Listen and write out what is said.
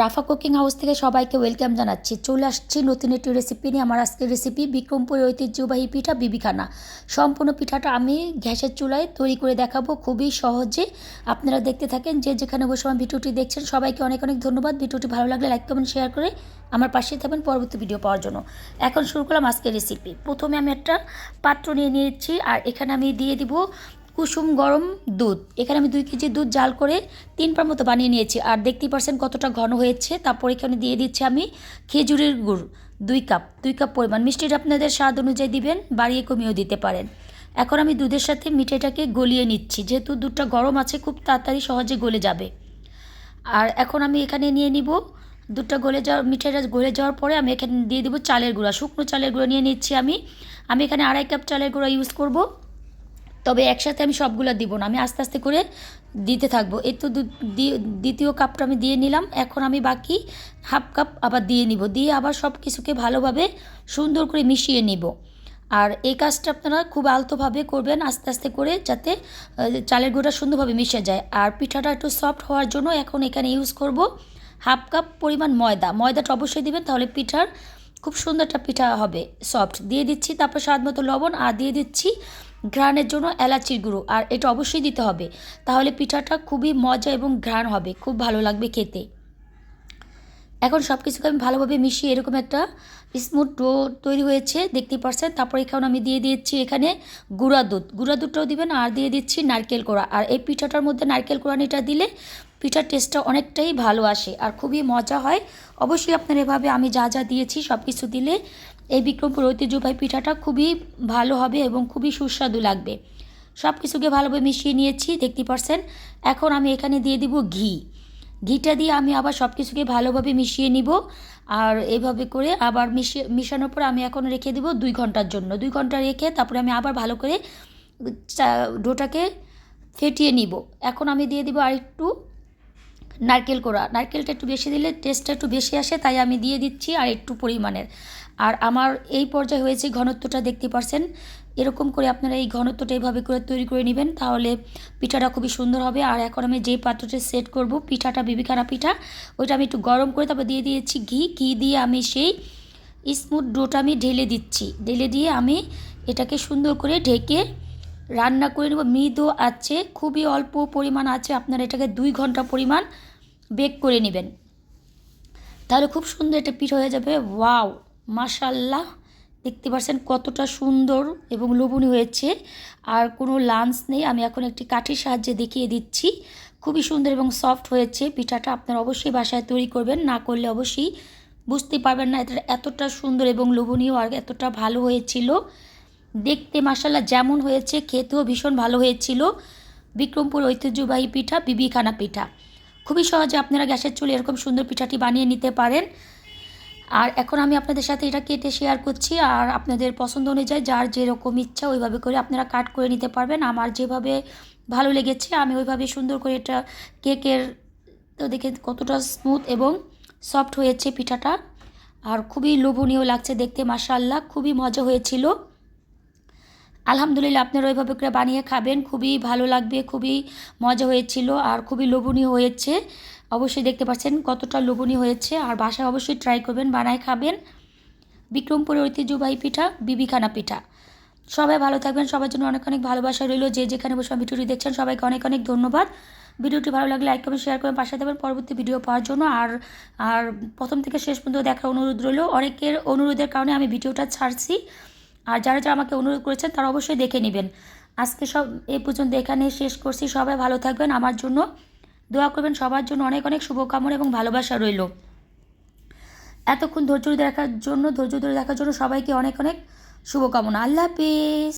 রাফা cooking house থেকে সবাইকে welcome জানাচ্ছি। চলে আসছি নতুন একটি রেসিপি নিয়ে। আমার আজকের রেসিপি বিক্রমপুর ঐতিহ্যবাহী পিঠা বিবিখানা। সম্পূর্ণ পিঠাটা আমি গ্যাসের চুলায় তৈরি করে দেখাবো। খুবই সহজে আপনারা দেখতে থাকেন যে যেখানে বসে আমার ভিডিওটি দেখছেন। সবাইকে অনেক অনেক ধন্যবাদ। ভিডিওটি ভালো লাগলে লাইক কমেন্ট শেয়ার করে আমার পাশে থাকবেন পরবর্তী ভিডিও পাওয়ার জন্য। এখন শুরু করলাম আজকের রেসিপি প্রথমে আমি একটা পাত্র নিয়ে নিয়েছি আর এখানে আমি দিয়ে দিব কুসুম গরম দুধ। এখানে আমি দুই কেজি দুধ জাল করে তিন পার মতো বানিয়ে নিয়েছি। আর দেখতেই পারছেন কতটা ঘন হয়েছে। তারপর এখানে দিয়ে দিচ্ছি আমি খেজুরের গুড়, দুই কাপ দুই কাপ পরিমাণ। মিষ্টিটা আপনাদের স্বাদ অনুযায়ী দিবেন, বাড়িয়ে কমিয়েও দিতে পারেন। এখন আমি দুধের সাথে মিঠাইটাকে গলিয়ে নিচ্ছি। যেহেতু দুধটা গরম আছে, খুব তাড়াতাড়ি সহজে গলে যাবে। আর এখন আমি এখানে নিয়ে নিব দুধটা গলে যাওয়ার মিঠাইটা গলে যাওয়ার পরে আমি এখানে দিয়ে দিব চালের গুঁড়া। শুকনো চালের গুঁড়ো নিয়ে নিচ্ছি আমি। আমি এখানে আড়াই কাপ চালের গুঁড়া ইউজ করব। তবে একসাথে আমি সবগুলো দিব না। আমি আস্তে আস্তে করে দিতে থাকব। এই তো দ্বিতীয় কাপটা আমি দিয়ে নিলাম। এখন আমি বাকি হাফ কাপ আবার দিয়ে নিব। দিয়ে আবার সব কিছুকে ভালোভাবে সুন্দর করে মিশিয়ে নিব। আর এই কাজটা আপনারা খুব আলতোভাবে করবেন, আস্তে আস্তে করে যাতে চালের গুঁড়া সুন্দরভাবে মিশে যায়। আর পিঠাটা একটু সফট হওয়ার জন্য এখন এখানে ইউজ করব হাফ কাপ পরিমাণ ময়দা। ময়দাটা অবশ্যই দিবেন, তাহলে পিঠার খুব সুন্দর একটা পিঠা হবে সফট দিয়ে দিচ্ছি, তারপর স্বাদ মতো লবণ, আর দিয়ে দিচ্ছি ঘ্রাণের জন্য এলাচির গুঁড়ো, আর এটা অবশ্যই দিতে হবে। তাহলে পিঠাটা খুবই মজা এবং ঘ্রাণ হবে, খুব ভালো লাগবে খেতে। এখন সব কিছুকে আমি ভালোভাবে মিশিয়ে এরকম একটা স্মুথ ডো তৈরি হয়েছে, দেখতেই পারছেন। তারপর এখানে আমি দিয়ে দিচ্ছি এখানে গুঁড়া দুধ। গুঁড়া দুধটাও দিবেন, আর দিয়ে দিচ্ছি নারকেল কোড়া। আর এই পিঠাটার মধ্যে নারকেল কোড়ানিটা দিলে পিঠার টেস্টটা অনেকটাই ভালো আসে, আর খুবই মজা হয়। অবশ্যই আপনার এভাবে আমি যা যা দিয়েছি সব কিছু দিলে এই বিক্রমপুর ঐতিহ্যবাহী পিঠাটা খুবই ভালো হবে এবং খুবই সুস্বাদু লাগবে। সব কিছুকে ভালোভাবে মিশিয়ে নিয়েছি, দেখতে পারছেন? এখন আমি এখানে দিয়ে দিব ঘি। ঘিটা দিয়ে আমি আবার সব কিছুকে ভালোভাবে মিশিয়ে নিব আর এভাবে করে আবার মিশিয়ে, মিশানোর পর আমি এখন রেখে দিব দুই ঘণ্টার জন্য। দুই ঘণ্টা রেখে তারপরে আমি আবার ভালো করে ডোটাকে ফেটিয়ে নিব। এখন আমি দিয়ে দিব আরেকটু নারকেল কোড়া। নারকেলটা একটু বেশি দিলে টেস্টটা একটু বেশি আসে, তাই আমি দিয়ে দিচ্ছি আর একটু পরিমাণের। আর আমার এই পর্যায়ে হয়েছে ঘনত্বটা দেখতে পারছেন। এরকম করে আপনারা এই ঘনত্বটা এইভাবে করে তৈরি করে নেবেন, তাহলে পিঠাটা খুবই সুন্দর হবে। আর এখন আমি যেই পাত্রটা সেট করব, পিঠাটা বিবিখানা পিঠা, ওইটা আমি একটু গরম করে তারপর দিয়ে দিয়েছি ঘি। ঘি দিয়ে আমি সেই স্মুথ ডোটা আমি ঢেলে দিচ্ছি। ঢেলে দিয়ে আমি এটাকে সুন্দর করে ঢেকে রান্না করে নেব। মৃদু আছে, খুবই অল্প পরিমাণ আছে। আপনারা এটাকে দুই ঘণ্টা পরিমাণ বেক করে নেবেন। তাহলে খুব সুন্দর একটা পিঠ হয়ে যাবে। ওয়াও মাশাল্লাহ দেখতে পাচ্ছেন কতটা সুন্দর এবং লোভনীয় হয়েছে। আর কোনো লাঞ্চ নেই। আমি এখন একটি কাঠির সাহায্যে দেখিয়ে দিচ্ছি। খুবই সুন্দর এবং সফট হয়েছে। পিঠাটা আপনারা অবশ্যই বাসায় তৈরি করবেন। না করলে অবশ্যই বুঝতে পারবেন না এটা এতটা সুন্দর এবং লোভনীয় আর এতটা ভালো হয়েছিল। দেখতে মাসাল্লাহ যেমন হয়েছে, খেতেও ভীষণ ভালো হয়েছিল। বিক্রমপুর ঐতিহ্যবাহী পিঠা, বিবিখানা পিঠা। খুবই সহজে আপনারা গ্যাসের চুলে এরকম সুন্দর পিঠাটি বানিয়ে নিতে পারেন। আর এখন আমি আপনাদের সাথে এটা কেটে শেয়ার করছি, আর আপনাদের পছন্দ অনুযায়ী যার যেরকম ইচ্ছা ওইভাবে করে আপনারা কাট করে নিতে পারবেন। আমার যেভাবে ভালো লেগেছে, আমি ওইভাবে সুন্দর করে এটা কেকের তো দেখে কতটা স্মুথ এবং সফট হয়েছে পিঠাটা। আর খুবই লোভনীয় লাগছে দেখতে মাসাল্লাহ খুবই মজা হয়েছিল। আলহামদুলিল্লাহ, আপনারা ওইভাবে করে বানিয়ে খাবেন। খুবই ভালো লাগবে, খুবই মজা হয়েছিল আর খুবই লোভনীয় হয়েছে। অবশ্যই দেখতে পাচ্ছেন কতটা লোভনীয় হয়েছে। আর বাসায় অবশ্যই ট্রাই করবেন, বানায় খাবেন। বিক্রমপুরের ঐতিহ্যবাহী পিঠা, বিবিখানা পিঠা। সবাই ভালো থাকবেন, সবার জন্য অনেক অনেক ভালোবাসা রইল। যে যেখানে বসে ভিডিওটি দেখছেন, সবাইকে অনেক অনেক ধন্যবাদ। ভিডিওটি ভালো লাগলে লাইক করবেন শেয়ার করবেন পাশে দেবেন পরবর্তী ভিডিও পাওয়ার জন্য। আর আর প্রথম থেকে শেষ পর্যন্ত দেখার অনুরোধ রইল। অনেকের অনুরোধের কারণে আমি ভিডিওটা ছাড়ছি। আর যারা যারা আমাকে অনুরোধ করেছেন, তারা অবশ্যই দেখে নেবেন। আজকে সব এ পর্যন্ত এখানে শেষ করছি। সবাই ভালো থাকবেন। আমার জন্য দোয়া করবেন। সবার জন্য অনেক অনেক শুভকামনা এবং ভালোবাসা রইল। এতক্ষণ ধৈর্য দেখার জন্য, ধৈর্য ধরে দেখার জন্য সবাইকে অনেক অনেক শুভকামনা। আল্লাহ হাফিজ।